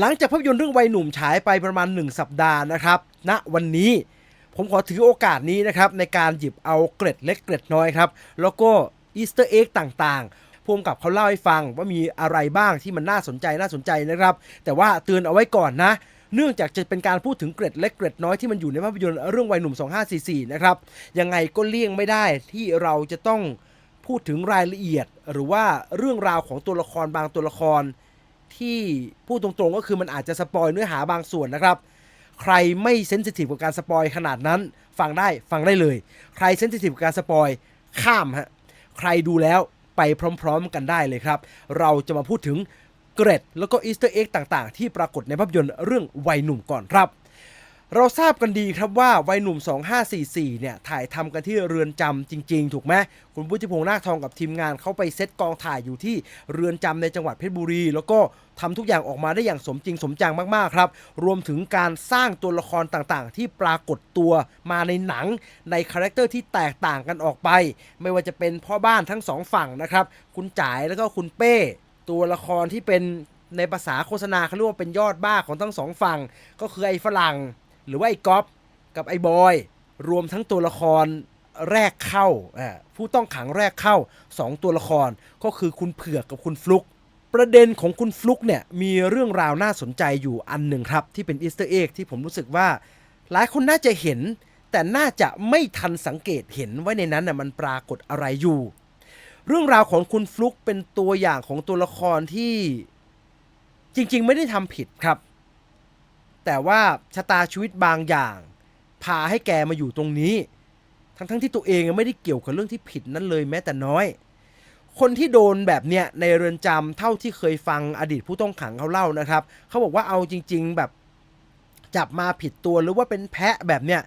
หลังจากภาพยนตร์เรื่องวัยหนุ่มฉายไปประมาณ 1 สัปดาห์นะครับณวันนี้ผมขอถือโอกาสนี้นะครับในการหยิบเอาเกร็ดเล็กเกร็ดน้อยครับแล้วก็อีสเตอร์เอ็กต่างๆพวงกับเขาเล่าให้ฟังว่ามีอะไรบ้างที่มันน่าสนใจน่าสนใจนะครับ แต่ว่าเตือนเอาไว้ก่อนนะ เนื่องจากจะเป็นการพูดถึงเกร็ดเล็กเกร็ดน้อยที่มันอยู่ในภาพยนตร์เรื่องวัยหนุ่ม 2544 นะครับยังไงก็เลี่ยงไม่ได้ที่เราจะต้องพูดถึงรายละเอียด หรือว่าเรื่องราวของตัวละครบางตัวละคร ที่พูดตรงๆก็คือมันอาจจะสปอยเนื้อหาบางส่วนนะครับ ใครไม่เซนซิทีฟกับการสปอยขนาดนั้น ฟังได้ฟังได้เลย ใครเซนซิทีฟกับการสปอยข้ามฮะใครดูแล้วไปพร้อมๆกันได้เลยครับ เราจะมาพูดถึงเกร็ดแล้วก็อีสเตอร์เอ็กต่างๆ ที่ปรากฏในภาพยนตร์เรื่องวัยหนุ่มก่อนครับ เราทราบกันดีครับว่าวัยหนุ่ม 2544 เนี่ยถ่ายทำกันที่เรือนจำจริง ๆ ถูกไหมคุณพุทธิพงษ์นาคทองกับทีมงานเขาไปเซตกองถ่ายอยู่ที่เรือนจำในจังหวัดเพชรบุรี แล้วก็ทำทุกอย่างออกมาได้อย่างสมจริงสมจังมากๆครับ รวมถึงการสร้างตัวละครต่างๆ ที่ปรากฏตัวมาในหนังในคาแรคเตอร์ที่แตกต่างกันออกไป ไม่ว่าจะเป็นพ่อบ้านทั้งสองฝั่งนะครับ คุณจ๋ายแล้วก็คุณเป้ ตัวละครที่เป็นในภาษาโฆษณาเขาเรียกว่าเป็นยอดบ้าของทั้งสองฝั่ง ก็คือไอ้ฝรั่ง หรือว่าไอ้ก๊อฟกับไอ้บอย รวมทั้งตัวละครแรกเข้าผู้ต้องขังแรกเข้า 2 ตัวละครก็คือคุณเผือกกับคุณฟลุก ประเด็นของคุณฟลุกเนี่ยมีเรื่องราวน่าสนใจอยู่อันหนึ่งครับ ที่เป็นอีสเตอร์เอ็กที่ผมรู้สึกว่า หลายคนน่าจะเห็น แต่น่าจะไม่ทันสังเกตเห็นว่าในนั้นน่ะมันปรากฏอะไรอยู่ เรื่องราวของคุณฟลุกเป็นตัวอย่างของตัวละครที่จริง ๆ ไม่ได้ทำผิดครับ แต่ว่าชะตาชีวิตบางอย่าง พาให้แกมาอยู่ตรงนี้ ทั้งๆที่ตัวเองไม่ได้เกี่ยวกับเรื่องที่ผิดนั้นเลยแม้แต่น้อย คนที่โดนแบบเนี้ยในเรือนจำเท่าที่เคยฟังอดีตผู้ต้องขังเขาเล่านะครับ เขาบอกว่าเอาจริง ๆ แบบจับมาผิดตัวหรือว่าเป็นแพะแบบเนี้ย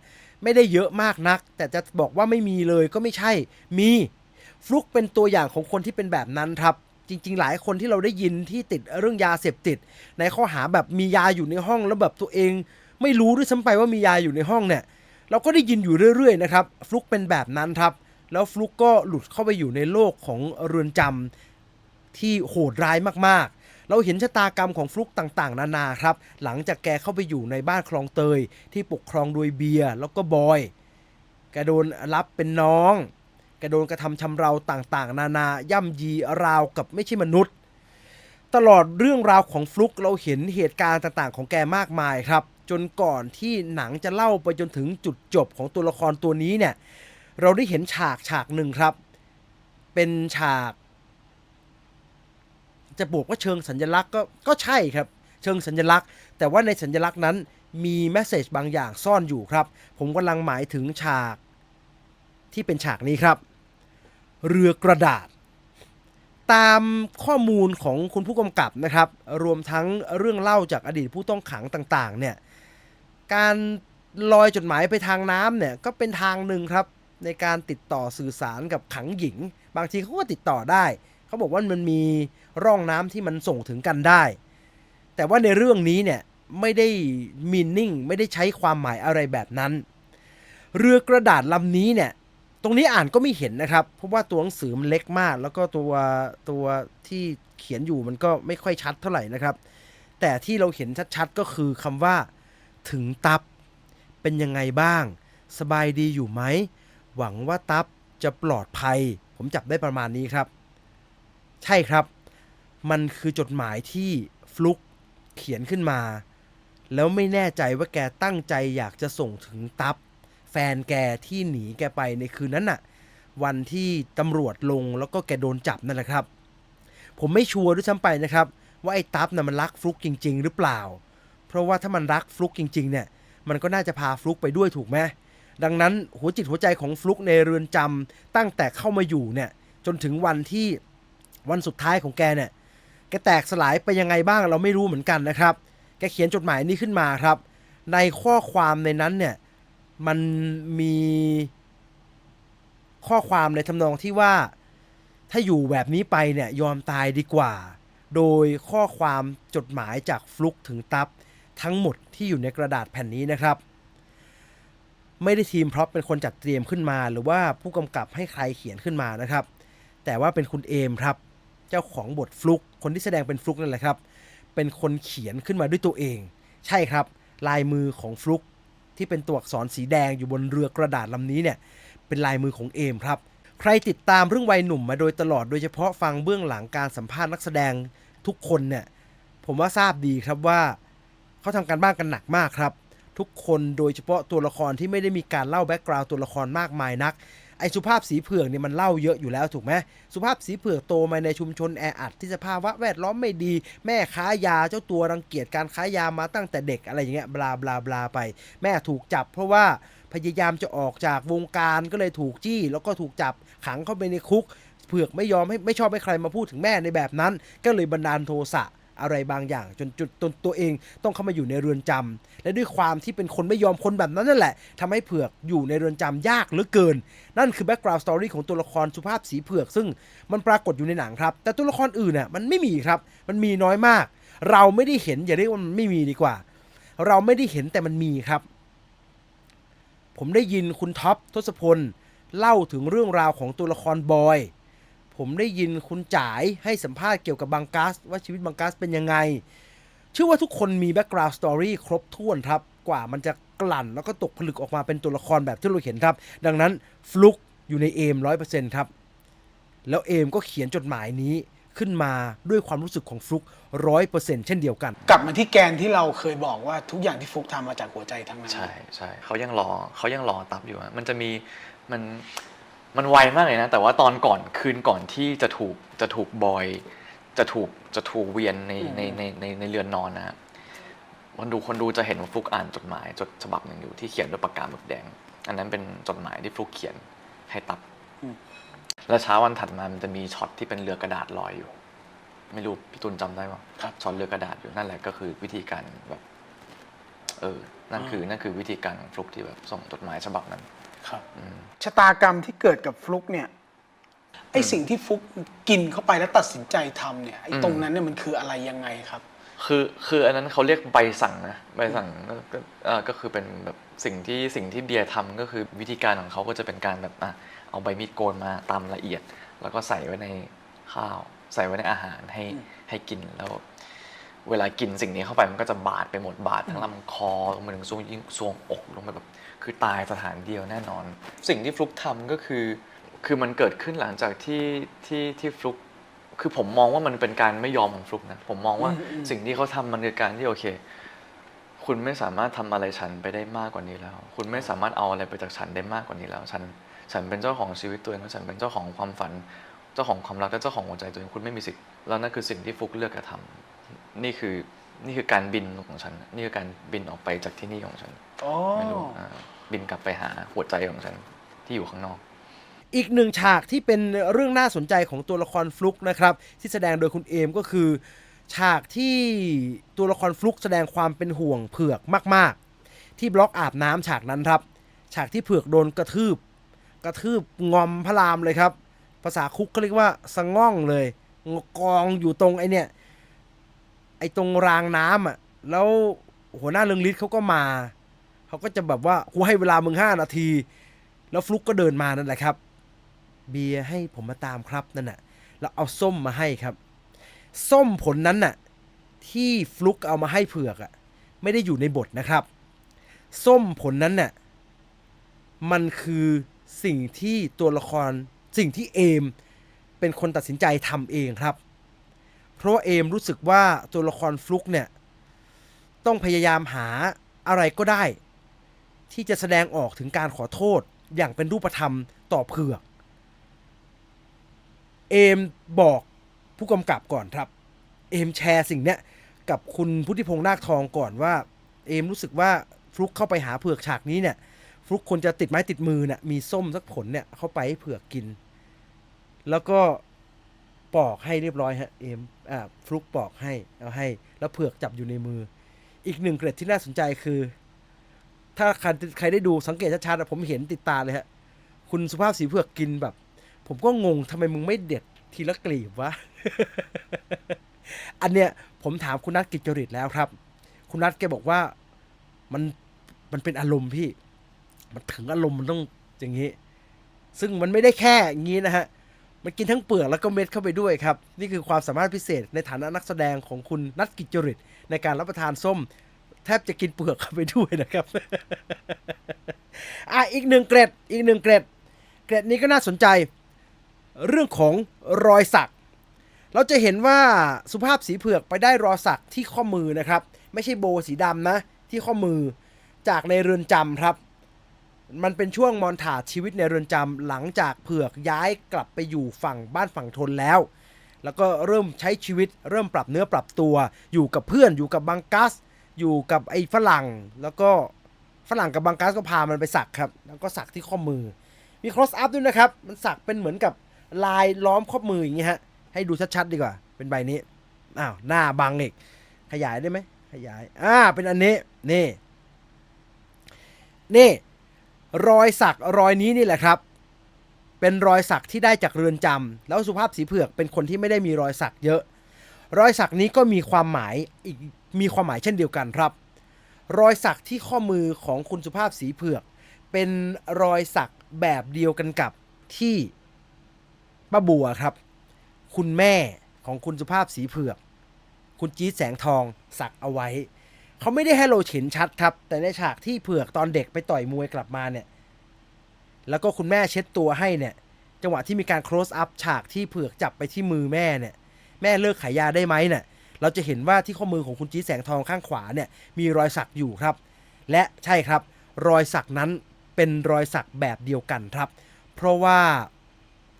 ไม่ได้เยอะมากนัก แต่จะบอกว่าไม่มีเลยก็ไม่ใช่มีฟลุกเป็นตัวอย่างของคนที่เป็นแบบนั้นครับ จริง ๆ หลายคนที่เราได้ยินที่ติดเรื่องยาเสพติด ในข้อหาแบบมียาอยู่ในห้องแล้วแบบตัวเอง ไม่รู้ด้วยซ้ำไปว่ามียาอยู่ในห้องเนี่ยเราก็ได้ยินอยู่เรื่อยๆนะครับฟลุกเป็นแบบนั้นครับ แล้วฟลุกก็หลุดเข้าไปอยู่ในโลกของเรือนจำที่โหดร้ายมากๆ เราเห็นชะตากรรมของฟลุกต่างๆ นานาครับ หลังจากแกเข้าไปอยู่ในบ้านคลองเตย ที่ปกครองโดยเบียร์แล้วก็บอย แกโดนรับเป็นน้อง แกโดนกระทำชำเราต่างๆ นานาย่ำยีราวกับไม่ใช่มนุษย์ ตลอดเรื่องราวของฟลุกเราเห็นเหตุการณ์ต่างๆ ของแกมากมายครับ จนก่อนที่หนังจะเล่าไปจนถึงจุดจบของตัวละครตัวนี้เนี่ย เราได้เห็นฉากฉากหนึ่งครับ เป็นฉาก จะบอกว่าเชิงสัญลักษณ์ก็ก็ใช่ครับ เชิงสัญลักษณ์ แต่ว่าในสัญลักษณ์นั้นมีแมสเซจบางอย่างซ่อนอยู่ครับ ผมกำลังหมายถึงฉากที่เป็นฉากนี้ครับ เรือกระดาษ ตามข้อมูลของคุณผู้กำกับนะครับ รวมทั้งเรื่องเล่าจากอดีตผู้ต้องขังต่างๆเนี่ยการลอยจดหมายไปทางน้ำเนี่ยก็เป็นทางหนึ่งครับในการติดต่อสื่อสารกับขังหญิง บางทีเขาก็ติดต่อได้ เขาบอกว่ามันมีร่องน้ำที่มันส่งถึงกันได้ แต่ว่าในเรื่องนี้เนี่ยไม่ได้มีนิ่งไม่ได้ใช้ความหมายอะไรแบบนั้น เรือกระดาษลำนี้เนี่ย ตรงนี้อ่านก็ไม่เห็นนะครับ เพราะว่าตัวหนังสือมันเล็กมาก แล้วก็ตัวตัวที่เขียนอยู่มันก็ไม่ค่อยชัดเท่าไหร่นะครับ แต่ที่เราเห็นชัดๆก็คือคำว่า ถึงตับ เป็นยังไงบ้าง สบายดีอยู่ไหม หวังว่าตับจะปลอดภัย ผมจับได้ประมาณนี้ครับ ใช่ครับ มันคือจดหมายที่ฟลุกเขียนขึ้นมา แล้วไม่แน่ใจว่าแกตั้งใจอยากจะส่งถึงตับ แฟนแกที่หนีแกไปในคืนนั้นน่ะ วันที่ตำรวจลงแล้วก็แกโดนจับนั่นแหละครับ ผมไม่ชัวร์ด้วยซ้ำไปนะครับ ว่าไอ้ตับน่ะมันรักฟลุกจริง ๆ หรือเปล่า เพราะว่าถ้ามันรักฟลุกจริง ๆ เนี่ย มันก็น่าจะพาฟลุกไปด้วยถูกไหมดังนั้นหัวจิตหัวใจของฟลุกในเรือนจำตั้งแต่เข้ามาอยู่เนี่ย จนถึงวันที่วันสุดท้ายของแกเนี่ยแกแตกสลายไปยังไงบ้างเราไม่รู้เหมือนกันนะครับ แกเขียนจดหมายนี้ขึ้นมาครับ ในข้อความในนั้นเนี่ย มันมีข้อความในทำนองที่ว่า ถ้าอยู่แบบนี้ไปเนี่ยยอมตายดีกว่า โดยข้อความจดหมายจากฟลุกถึงตับทั้งหมดที่อยู่ในกระดาษแผ่นนี้นะครับ ไม่ได้ทีมพร็อพเป็นคนจัดเตรียมขึ้นมา หรือว่าผู้กำกับให้ใครเขียนขึ้นมานะครับ แต่ว่าเป็นคุณเอมครับ เจ้าของบทฟลุกคนที่แสดงเป็นฟลุกนั่นแหละครับ เป็นคนเขียนขึ้นมาด้วยตัวเอง ใช่ครับ ลายมือของฟลุก ที่เป็นตัวอักษรสีแดงอยู่บนเรือกระดาษลำนี้เนี่ยเป็นลายมือของเอมครับ ใครติดตามเรื่องวัยหนุ่มมาโดยตลอดโดยเฉพาะฟังเบื้องหลังการสัมภาษณ์นักแสดงทุกคนเนี่ยผมว่าทราบดีครับว่าเขาทำการบ้านกันหนักมากครับ ทุกคนโดยเฉพาะตัวละครที่ไม่ได้มีการเล่าแบ็กกราวด์ตัวละครมากมายนัก ไอสุภาพสีเผือกเนี่ยมันเล่าเยอะอยู่แล้วถูกไหมสุภาพสีเผือกโตมาในชุมชนแออัดที่สภาวะแวดล้อมไม่ดี แม่ค้ายาเจ้าตัวรังเกียจการค้ายามาตั้งแต่เด็กอะไรอย่างเงี้ยบลาบลาบลาไป แม่ถูกจับ เพราะว่าพยายามจะออกจากวงการก็เลยถูกจี้ แล้วก็ถูกจับขังเข้าไปในคุก เผือกไม่ยอมให้ไม่ชอบให้ใครมาพูดถึงแม่ในแบบนั้น ก็เลยบันดาลโทสะ อะไรบางอย่าง จนจุดตนตัวเองต้องเข้ามาอยู่ในเรือนจำและด้วยความที่เป็นคนไม่ยอมคนแบบนั้นนั่นแหละทำให้เผือกอยู่ในเรือนจำยากเหลือเกิน นั่นคือแบ็กกราวด์สตอรี่ของตัวละครสุภาพสีเผือก ซึ่งมันปรากฏอยู่ในหนังครับ แต่ตัวละครอื่นน่ะมันไม่มีครับ มันมีน้อยมาก เราไม่ได้เห็นอย่าเรียกว่ามันไม่มีดีกว่า เราไม่ได้เห็นแต่มันมีครับ ผมได้ยินคุณท็อปทศพลเล่าถึงเรื่องราวของตัวละครบอย ผมได้ยินคุณจ๋ายให้สัมภาษณ์เกี่ยวกับบังกัสว่าชีวิตบังกัสเป็นยังไง เชื่อว่าทุกคนมีแบ็กกราวด์สตอรี่ครบถ้วนครับ กว่ามันจะกลั่นแล้วก็ตกผลึกออกมาเป็นตัวละครแบบที่เราเห็นครับ ดังนั้นฟลุกอยู่ในเอมร้อยเปอร์เซ็นต์ครับ แล้วเอมก็เขียนจดหมายนี้ขึ้นมาด้วยความรู้สึกของฟลุกร้อยเปอร์เซ็นต์เช่นเดียวกัน กลับมาที่แกนที่เราเคยบอกว่าทุกอย่างที่ฟุกทำมาจากหัวใจทั้งนั้น ใช่ใช่เขายังรอเขายังรอตับอยู่อะมันจะมีมัน มันไวมากเลยนะ แต่ว่าตอนก่อนคืนก่อนที่จะถูกจะถูกบอย จะถูกจะถูกเวียนในในในในในเรือนนอนนะฮะคนดูคนดูจะเห็นว่าฟลุกอ่านจดหมายจดฉบับหนึ่งอยู่ที่เขียนด้วยปากกาหมึกแดง อันนั้นเป็นจดหมายที่ฟลุกเขียนให้ตับและเช้าวันถัดมามันจะมีช็อตที่เป็นเรือกระดาษลอยอยู่ ไม่รู้พี่ตุลจำได้ป่ะครับช็อตเรือกระดาษอยู่นั่นแหละก็คือวิธีการแบบ เออ นั่นคือนั่นคือวิธีการของฟลุกที่แบบส่งจดหมายฉบับนั้น ครับอืมชะตากรรมที่เกิดกับฟลุกเนี่ยไอสิ่งที่ฟลุกกินเข้าไปแล้วตัดสินใจทำเนี่ยไอตรงนั้นเนี่ยมันคืออะไรยังไงครับ คือคืออันนั้นเขาเรียกใบสั่งนะใบสั่งก็ก็เอ่อก็คือเป็นแบบสิ่งที่สิ่งที่เบียร์ทำก็คือวิธีการของเขาก็จะเป็นการแบบอะเอาใบมีดโกนมาตามละเอียด แล้วก็ใส่ไว้ในข้าว ใส่ไว้ในอาหารให้ให้กินแล้วเวลากินสิ่งนี้เข้าไปมันก็จะบาดไปหมดบาดทั้งลำคอลงมาถึงซวงยิ่งซวงอกลงไปแบบ คือตายสถานเดียวแน่นอน สิ่งที่ฟลุกทำก็คือ คือมันเกิดขึ้นหลังจากที่ที่ที่ฟลุกคือผมมองว่ามันเป็นการไม่ยอมของฟลุกนะผมมองว่าอืมอืมสิ่งที่เขาทำมันคือการที่โอเค คุณไม่สามารถทำอะไรฉันไปได้มากกว่านี้แล้ว คุณไม่สามารถเอาอะไรไปจากฉันได้มากกว่านี้แล้ว ฉัน ฉันเป็นเจ้าของชีวิตตัวเองแล้วฉันเป็นเจ้าของความฝัน เจ้าของความรักและเจ้าของหัวใจตัวเองคุณไม่มีสิทธิ์แล้วนั่นคือสิ่งที่ฟลุกเลือกกระทำนี่คือ นี่คือการบินของฉัน นี่คือการบินออกไปจากที่นี่ของฉันอ๋อ ไม่รู้อ่าบินกลับไปหาหัวใจของฉันที่อยู่ข้างนอก อีกหนึ่งฉากที่เป็นเรื่องน่าสนใจของตัวละครฟลุกนะครับที่แสดงโดยคุณเอมก็คือ ฉากที่ตัวละครฟลุกแสดงความเป็นห่วงเผือกมาก ๆ ที่บล็อกอาบน้ำฉากนั้นครับ ฉากที่เผือกโดนกระทืบ กระทืบงอมพระรามเลยครับ ภาษาคุกก็เรียกว่าสะง่องเลย กองอยู่ตรงไอเนี่ย ไอ้ตรงรางน้ำอะ แล้วหัวหน้าเรืองฤทธิ์เขาก็มา เขาก็จะแบบว่ากูให้เวลามึงห้านาที แล้วฟลุกก็เดินมานั่นแหละครับ เบียร์ให้ผมมาตามครับนั่นน่ะ แล้วเอาส้มมาให้ครับ ส้มผลนั้นน่ะ ที่ฟลุกเอามาให้เผือกอะ่ะ ไม่ได้อยู่ในบทนะครับ ส้มผลนั้นน่ะ มันคือสิ่งที่ตัวละครสิ่งที่เอม เป็นคนตัดสินใจทำเองครับ เพราะว่าเอมรู้สึกว่าตัวละครฟลุกเนี่ย ต้องพยายามหาอะไรก็ได้ ที่จะแสดงออกถึงการขอโทษอย่างเป็นรูปธรรมต่อเผือก เอมบอกผู้กำกับก่อนครับ เอมแชร์สิ่งเนี้ยกับคุณพุทธิพงษ์นาคทองก่อนว่า เอมรู้สึกว่าฟลุกเข้าไปหาเผือกฉากนี้เนี่ยฟลุกควรจะติดไม้ติดมือเนี่ยมีส้มสักผลเนี่ยเข้าไปให้เผือกกิน แล้วก็ ปอกให้เรียบร้อยฮะเอมอ่าฟลุกปอกให้เอาให้ แล้วเผือกจับอยู่ในมือ อีกหนึ่งเกร็ดที่น่าสนใจคือ ถ้าใครได้ดูสังเกตชัดๆผมเห็นติดตาเลยฮะคุณสุภาพสีเผือกกินแบบ ผมก็งงทำไมมึงไม่เด็ดทีละกลีบวะอันเนี้ยผมถามคุณนัทกิจจริตแล้วครับ คุณนัทแกบอกว่ามันมันเป็นอารมณ์พี่ มันถึงอารมณ์มันต้องอย่างนี้ ซึ่งมันไม่ได้แค่งี้นะฮะ มันกินทั้งเปลือกแล้วก็เม็ดเข้าไปด้วยครับ นี่คือความสามารถพิเศษในฐานะนักแสดงของคุณนัทกิจจริต ในการรับประทานส้ม แทบจะกินเปลือกเข้าไปด้วยนะครับ อะอีกหนึ่งเกร็ดอีกหนึ่งเกร็ด เกร็ดนี้ก็น่าสนใจ เรื่องของรอยสัก เราจะเห็นว่าสุภาพสีเผือกไปได้รอยสักที่ข้อมือนะครับ ไม่ใช่โบสีดำนะ ที่ข้อมือจากในเรือนจำครับ มันเป็นช่วงมอนถาชีวิตในเรือนจำหลังจากเผือกย้ายกลับไปอยู่ฝั่งบ้านฝั่งทนแล้ว แล้วก็เริ่มใช้ชีวิตเริ่มปรับเนื้อปรับตัว อยู่กับเพื่อนอยู่กับบังกัส อยู่กับไอ้ฝรั่ง แล้วก็ฝรั่งกับบังกัสก็พามันไปสักครับ แล้วก็สักที่ข้อมือ มี cross up ด้วยนะครับ มันสักเป็นเหมือนกับลายล้อมข้อมืออย่างเงี้ยฮะ ให้ดูชัดๆดีกว่า เป็นใบนี้ อ้าว หน้าบังอีก ขยายได้ไหม ขยาย อ่า เป็นอันนี้ นี่ นี่ รอยสักรอยนี้นี่แหละครับ เป็นรอยสักที่ได้จากเรือนจำแล้วสุภาพสีเผือกเป็นคนที่ไม่ได้มีรอยสักเยอะ รอยสักนี้ก็มีความหมายอีกมีความหมายเช่นเดียวกันครับ รอยสักที่ข้อมือของคุณสุภาพสีเผือก เป็นรอยสักแบบเดียวกันกับที่ป้าบัวครับ คุณแม่ของคุณสุภาพสีเผือก คุณจี๊ดแสงทองสักเอาไว้ เขาไม่ได้ให้เราเห็นชัดครับ แต่ในฉากที่เผือกตอนเด็กไปต่อยมวยกลับมาเนี่ย แล้วก็คุณแม่เช็ดตัวให้เนี่ย จังหวะที่มีการ close up ฉากที่เผือกจับไปที่มือแม่เนี่ย แม่เลิกขายยาได้ไหมเนี่ย เราจะเห็นว่าที่ข้อมือของคุณจีแสงทองข้างขวาเนี่ย มีรอยสักอยู่ครับ และใช่ครับ รอยสักนั้นเป็นรอยสักแบบเดียวกันครับ เพราะว่า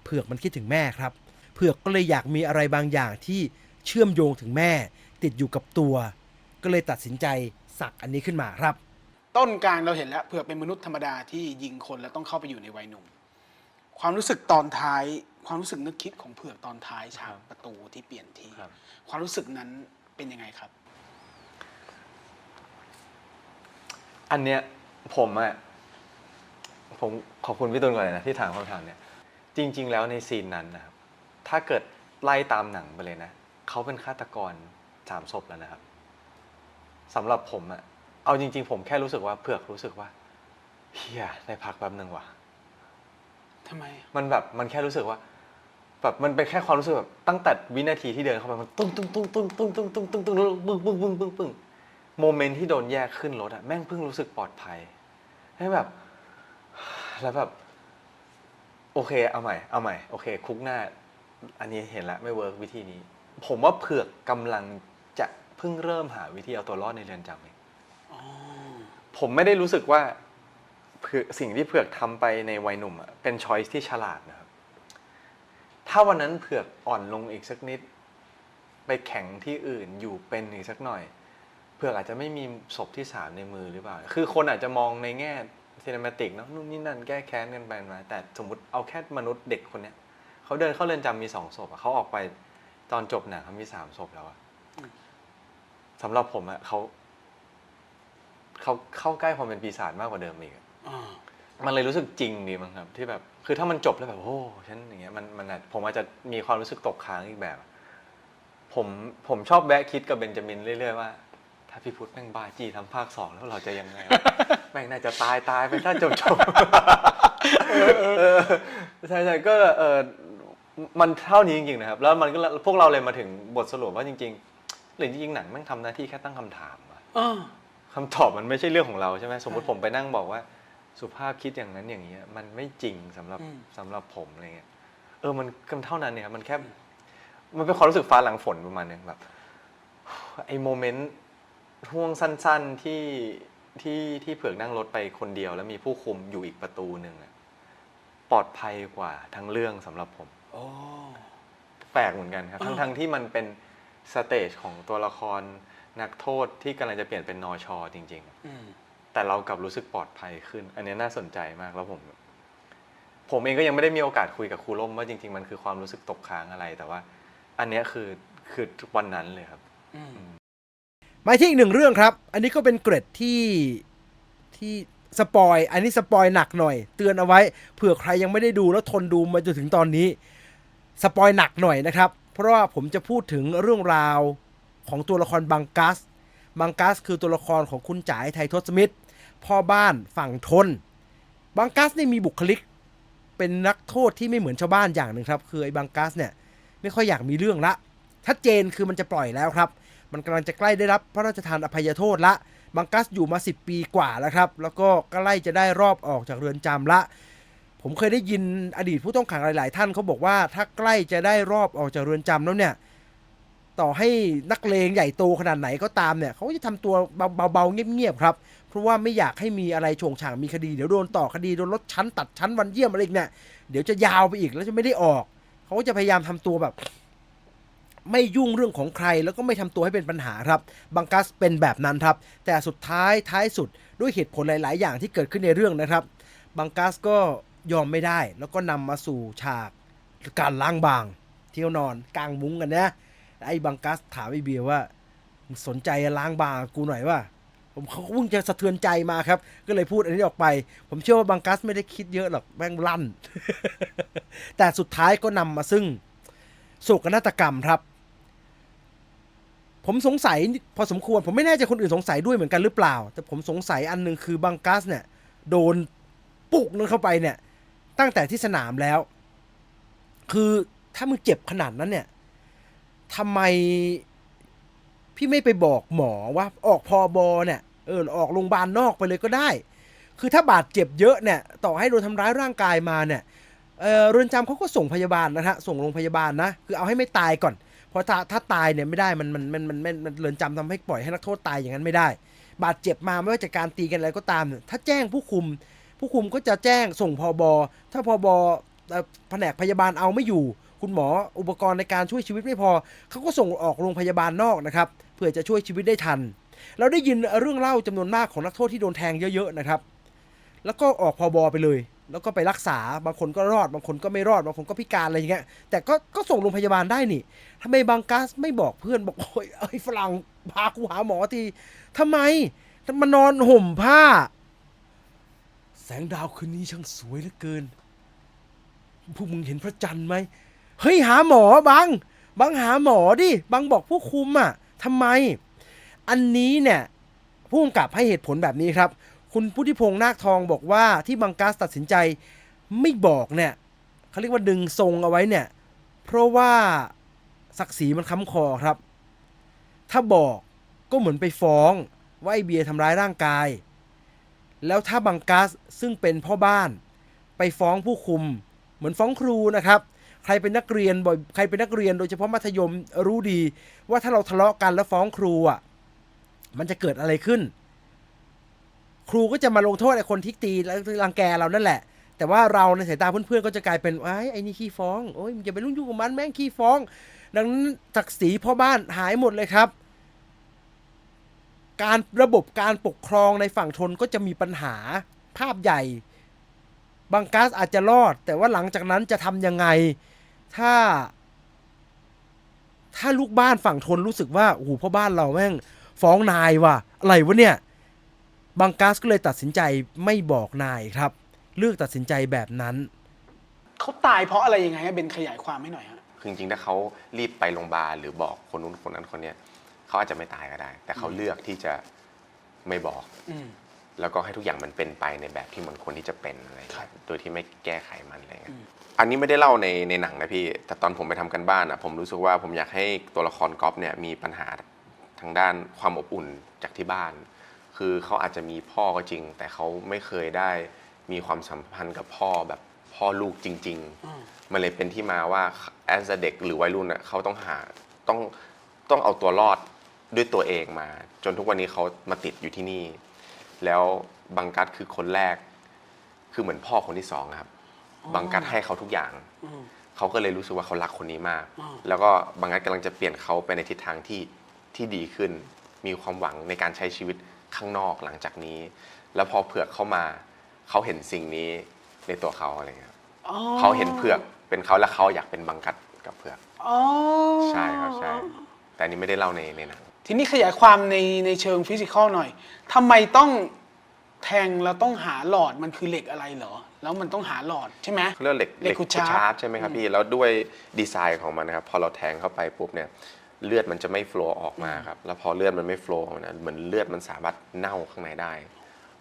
เผือกมันคิดถึงแม่ครับ เผือกก็เลยอยากมีอะไรบางอย่างที่เชื่อมโยงถึงแม่ ติดอยู่กับตัว ก็เลยตัดสินใจสักอันนี้ขึ้นมาครับ ต้นกลางเราเห็นแล้วเผือกเป็นมนุษย์ธรรมดาที่ยิงคนแล้วต้องเข้าไปอยู่ในวัยหนุ่ม ความรู้สึกตอนท้าย ความรู้สึกนึกคิดของเผือกตอนท้ายฉากประตูที่เปลี่ยนที่ ครับ ความรู้สึกนั้นเป็นยังไงครับ อันเนี้ยผมอะผมขอบคุณพี่ตุลก่อนเลยนะที่ถามคำถามเนี่ยจริง ๆ แล้วในซีนนั้นนะครับถ้าเกิดไล่ตามหนังไปเลยนะเขาเป็นฆาตกรสามศพแล้วนะครับ สำหรับผมอะเอาจริง ๆ ผมแค่รู้สึกว่าเผือกรู้สึกว่าเฮียได้พักแป๊บหนึ่งว่ะ ทำไม มันแบบมันแค่รู้สึกว่า แบบมันเป็นแค่ความรู้สึกแบบตั้งแต่วินาทีที่เดินเข้าไปมันตุ้งตุ้งตุ้งตุ้งตุ้งตุ้งตุ้งตุ้งตุ้งปึ้งปึ้งปึ้งปึ้งปึ้งโมเมนต์ที่โดนแยกขึ้นรถอะแม่งเพิ่งรู้สึกปลอดภัยให้แบบ แล้วแบบ โอเค เอาใหม่เอาใหม่ โอเค คุกหน้า อันนี้เห็นแล้วไม่เวิร์กวิธีนี้ ผมว่าเผือกกำลังจะ เพิ่งเริ่มหาวิธีเอาตัวรอดในเรือนจำเองผมไม่ได้รู้สึกว่าเผือกสิ่งที่เผือกทำไปในวัยหนุ่มอะเป็นช้อยส์ที่ฉลาดนะครับ ถ้าวันนั้นเผือกอ่อนลงอีกสักนิด ไปแข่งที่อื่นอยู่เป็นอีกสักหน่อย เผือกอาจจะไม่มีศพที่สามในมือหรือเปล่า คือคนอาจจะมองในแง่ซีน e มาติกเนาะนู่นนี่นั่นแก้แค้นกันไปมา แต่สมมติเอาแค่มนุษย์เด็กคนเนี้ยเขาเดินเข้าเรือนจำมีสองศพอะเขาออกไปตอนจบหนังเขามีสามศพแล้วอะ สำหรับผมอะเขาเขาเข้าใกล้ความเป็นปีศาจมากกว่าเดิมอีกอะอ่ามันเลยรู้สึกจริงดีมั้งครับ ที่แบบคือถ้ามันจบแล้วแบบโอ้ฉันอย่างเงี้ยมันมันอาจผมอาจจะมีความรู้สึกตกค้างอีกแบบ ผมผมชอบแวะคิดกับเบนจามินเรื่อยๆว่า ถ้าพี่พุทธแม่งบ้าจีทำภาคสองแล้วเราจะยังไงวะ แม่งน่าจะตายตายไปถ้าจบจบ เออใช่ใช่ก็เออมันเท่านี้จริงๆนะครับ แล้วมันก็พวกเราเลยมาถึงบทสรุปว่าจริงๆห รือจริงๆหนังแม่งทำหน้าที่แค่ตั้งคำถามอะอ่าคำตอบมันไม่ใช่เรื่องของเราใช่ไหมสมมติผมไปนั่งบอกว่า สุภาพคิดอย่างนั้นอย่างนี้ยมันไม่จริงสำหรับอืม สำหรับผมอะไรเงี้ยเออมันก็เท่านั้นเนี่ยครับมันแค่ มันเป็นความรู้สึกฟ้าหลังฝนประมาณนึงแบบ ไอ้โมเมนต์ห่วงสั้นๆที่ที่ที่เผือกนั่งรถไปคนเดียว แล้วมีผู้คุมอยู่อีกประตูหนึ่งอะปลอดภัยกว่าทั้งเรื่องสำหรับผม โอ้ แปลกเหมือนกันครับอ่าทั้งทั้งที่มันเป็น สเตจของตัวละครนักโทษที่กำลังจะเปลี่ยนเป็นนอชอจริงๆอืมแต่เรากลับรู้สึกปลอดภัยขึ้น อันนี้น่าสนใจมากแล้วผม ผมเองก็ยังไม่ได้มีโอกาสคุยกับครูร่มว่าจริง ๆ มันคือความรู้สึกตกค้างอะไรแต่ว่า อันเนี้ยคือคือวันนั้นเลยครับ อืม มาที่อีกหนึ่งเรื่องครับ อันนี้ก็เป็นเกร็ดที่ที่สปอย อันนี้สปอยหนักหน่อย เตือนเอาไว้เผื่อใครยังไม่ได้ดูแล้วทนดูมาจนถึงตอนนี้ สปอยหนักหน่อยนะครับ เพราะว่าผมจะพูดถึงเรื่องราวของตัวละครบังกัส บังกัสคือตัวละครของคุณจ๋ายไทยทศมิตร พ่อบ้านฝั่งทน บังกัสนี่มีบุคลิกเเป็นนักโทษที่ไม่เหมือนชาวบ้านอย่างหนึ่งครับ คือไอ้บังกัสเนี่ยไม่ค่อยอยากมีเรื่องละชัดเจนคือมันจะปล่อยแล้วครับ มันกำลังจะใกล้ได้รับพระราชทานอภัยโทษละ บังกัสอยู่มา 10 ปีกว่าแล้วครับ แล้วก็ใกล้จะได้รอบออกจากเรือนจำละ ผมเคยได้ยินอดีตผู้ต้องขังหลาย ๆ ท่านเขาบอกว่าถ้าใกล้จะได้รอบออกจากเรือนจำแล้วเนี่ย ต่อให้นักเลงใหญ่โตขนาดไหนก็ตามเนี่ยเขาก็จะทำตัวเบา ๆ เงียบ ๆ ครับ เพราะว่าไม่อยากให้มีอะไรโฉงฉางมีคดี เดี๋ยวโดนต่อคดี โดนลดชั้นตัดชั้นวันเยี่ยมอะไรอีกเนี่ย เดี๋ยวจะยาวไปอีกแล้วจะไม่ได้ออกเขาก็จะพยายามทำตัวแบบ ไม่ยุ่งเรื่องของใครแล้วก็ไม่ทำตัวให้เป็นปัญหาครับบังกัสเป็นแบบนั้นครับ แต่สุดท้ายท้ายสุดด้วยเหตุผลหลาย ๆ อย่างที่เกิดขึ้นในเรื่องนะครับบังกัสก็ ยอมไม่ได้ แล้วก็นำมาสู่ฉากการล้างบาง เที่ยวนอนกลางมุ้งกันนะไอ้บังกัสถามไอ้เบียร์ว่าสนใจล้างบางกูหน่อยว่าผมเขาเพิ่งจะสะเทือนใจมาครับ ก็เลยพูดอันนี้ออกไป ผมเชื่อว่าบังกัสไม่ได้คิดเยอะหรอกแม่งลั่น แต่สุดท้ายก็นำมาซึ่งโศกนาฏกรรมครับ ผมสงสัยพอสมควร ผมไม่แน่ใจคนอื่นสงสัยด้วยเหมือนกันหรือเปล่า แต่ผมสงสัยอันหนึ่งคือบังกัสเนี่ย โดนปุกนึงเข้าไปเนี่ย ตั้งแต่ที่สนามแล้ว คือถ้ามึงเจ็บขนาดนั้นเนี่ยทำไมพี่ไม่ไปบอกหมอว่าออกพอบอเนี่ยเออออกโรงพยาบาลนอกไปเลยก็ได้ คือถ้าบาดเจ็บเยอะเนี่ย ต่อให้โดนทำร้ายร่างกายมาเนี่ยเออเรือนจำเขาก็ส่งพยาบาลนะฮะส่งโรงพยาบาลนะคือเอาให้ไม่ตายก่อน เพราะถ้าถ้าตายเนี่ยไม่ได้มันมันมันมันมันเรือนจำทำให้ปล่อยให้นักโทษตายอย่างนั้นไม่ได้ บาดเจ็บมาไม่ว่าจากการตีกันอะไรก็ตาม ถ้าแจ้งผู้คุม ผู้คุมก็จะแจ้งส่งพอบอถ้าพอบอแผนกพยาบาลเอาไม่อยู่ คุณหมออุปกรณ์ในการช่วยชีวิตไม่พอ เขาก็ส่งออกโรงพยาบาลนอกนะครับ เพื่อจะช่วยชีวิตได้ทัน เราได้ยินเรื่องเล่าจำนวนมากของนักโทษที่โดนแทงเยอะๆนะครับ แล้วก็ออกพอบอไปเลย แล้วก็ไปรักษา บางคนก็รอด บางคนก็ไม่รอด บางคนก็พิการอะไรอย่างเงี้ย แต่ก็ก็ส่งโรงพยาบาลได้นี่ทำไมบางกัสไม่บอกเพื่อนบอกโอ้ยไอ้ฝรั่งพากูหาหมอทีทำไมมานนอนห่มผ้า งดาวคืนนี้ช่างสวยเหลือเกิน พวกมึงเห็นพระจันทร์ไหม เฮ้ยหาหมอบัง บังหาหมอดิ บังบอกผู้คุมอะทำไม อันนี้เนี่ยผู้กำกับให้เหตุผลแบบนี้ครับ คุณพุทธิพงษ์นาคทองบอกว่าที่บังกัสตัดสินใจไม่บอกเนี่ยเขาเรียกว่าดึงทรงเอาไว้เนี่ย เพราะว่าศักดิ์ศรีมันค้ำคอครับ ถ้าบอกก็เหมือนไปฟ้องว่าไอเบียร์ทำร้ายร่างกาย แล้วถ้าบังกัสซึ่งเป็นพ่อบ้าน ไปฟ้องผู้คุม เหมือนฟ้องครูนะครับ ใครเป็นนักเรียนบ่อยใครเป็นนักเรียนโดยเฉพาะมัธยมรู้ดี ว่าถ้าเราทะเลาะกันแล้วฟ้องครูอะมันจะเกิดอะไรขึ้น ครูก็จะมาลงโทษไอ้คนที่ตีและรังแกเรานั่นแหละ แต่ว่าเราในสายตาเพื่อนๆก็จะกลายเป็นไอ้ไอ้นี่ขี้ฟ้องโอ้ยมึงอย่าไปรุ่งยุ่งกับมันแม่งขี้ฟ้อง ดังนั้นศักดิ์ศรีพ่อบ้านหายหมดเลยครับ การระบบการปกครองในฝั่งทนก็จะมีปัญหาภาพใหญ่ บางก๊าซอาจจะรอด แต่ว่าหลังจากนั้นจะทำยังไง ถ้า ถ้าลูกบ้านฝั่งทนรู้สึกว่าโอ้โหพ่อบ้านเราแม่ง ฟ้องนายว่ะอะไรวะเนี่ย บางก๊าซก็เลยตัดสินใจไม่บอกนายครับ เลือกตัดสินใจแบบนั้นเขาตายเพราะอะไรยังไงฮะเบนขยายความให้หน่อยฮะ คือจริงๆ ถ้าเขารีบไปโรงพยาบาลหรือบอกคนนู้นคนนั้นคนเนี้ย เขาอาจจะไม่ตายก็ได้ แต่เขาเลือกที่จะไม่บอกอืมแล้วก็ให้ทุกอย่างมันเป็นไปในแบบที่มันควรที่จะเป็นอะไรอย่างครัเงี้บยโดยที่ไม่แก้ไขมันอะไรเงี้อืยมอันนี้ไม่ได้เล่าในในหนังนะพี่ แต่ตอนผมไปทำกันบ้านอะผมรู้สึกว่าผมอยากให้ตัวละครก๊อฟเนี่ยมีปัญหาทางด้านความอบอุ่นจากที่บ้าน คือเขาอาจจะมีพ่อก็จริง แต่เขาไม่เคยได้มีความสัมพันธ์กับพ่อแบบพ่อลูกจริงๆอืมมันเลยเป็นที่มาว่า as a เด็กหรือวัยรุ่นอะเขาต้องหาต้องต้องเอาตัวรอด ด้วยตัวเองมา จนทุกวันนี้เขามาติดอยู่ที่นี่ แล้วบังกัดคือคนแรก คือเหมือนพ่อคนที่สองอะครับ บังกัดให้เขาทุกอย่างอืมเขาก็เลยรู้สึกว่าเขารักคนนี้มากอ่าแล้วก็บังกัดกำลังจะเปลี่ยนเขาไปในทิศทางที่ที่ดีขึ้น มีความหวังในการใช้ชีวิตข้างนอกหลังจากนี้ แล้วพอเผือกเข้ามา เขาเห็นสิ่งนี้ในตัวเขาอะไรเงี้ยอ๋อเขาเห็นเผือกเป็นเขาแล้วเขาอยากเป็นบังกัดกับเผือกอ๋อใช่ครับใช่ แต่อันนี้ไม่ได้เล่าในในหนัง ทีนี้ขยายความในในเชิงฟิสิกอลหน่อยทำไมต้องแทงแล้วต้องหาหลอดมันคือเหล็กอะไรเหรอ แล้วมันต้องหาหลอดใช่ไหม เขาเรียกว่าเหล็กเหล็กขุดชาร์ปชาร์ปใช่ไหมครับพี่ แล้วด้วยดีไซน์ของมันนะครับ พอเราแทงเข้าไปปุ๊บเนี่ย เลือดมันจะไม่ฟลอออกมาครับ แล้วพอเลือดมันไม่ฟลอออกมาเหมือนเลือดมันสามารถเน่าข้างในได้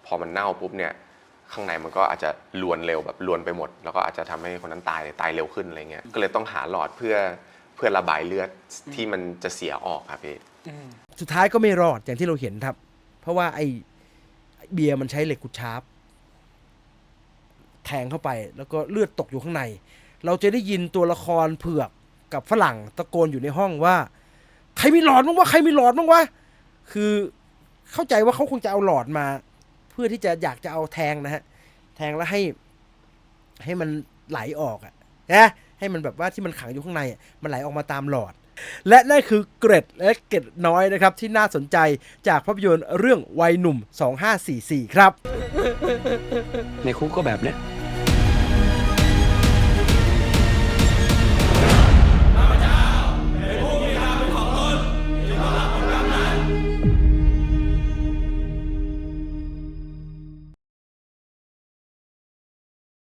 พอมันเน่าปุ๊บเนี่ย ข้างในมันก็อาจจะลวนเร็วแบบลวนไปหมด แล้วก็อาจจะทำให้คนนั้นตายตายเร็วขึ้นอะไรเงี้ย ก็เลยต้องหาหลอดเพื่อเพื่อระบายเลือดที่มันจะเสียออกครับพี่ สุดท้ายก็ไม่รอดอย่างที่เราเห็นครับ เพราะว่าไอ้เบียร์มันใช้เหล็กขุดชาร์ปแทงเข้าไปแล้วก็เลือดตกอยู่ข้างใน เราจะได้ยินตัวละครเผือกกับฝรั่งตะโกนอยู่ในห้องว่า ใครมีหลอดบ้างวะใครมีหลอดบ้างวะคือเข้าใจว่าเขาคงจะเอาหลอดมา เพื่อที่จะอยากจะเอาแทงนะฮะแทงแล้วให้ ให้มันไหลออกอะนะให้มันแบบว่าที่มันขังอยู่ข้างในมันไหลออกมาตามหลอดและนั่นคือเกร็ดและเกร็ดน้อยนะครับ ที่น่าสนใจจากภาพยนตร์เรื่องวัยหนุ่ม 2544 ครับ ในคุกก็แบบเนี้ย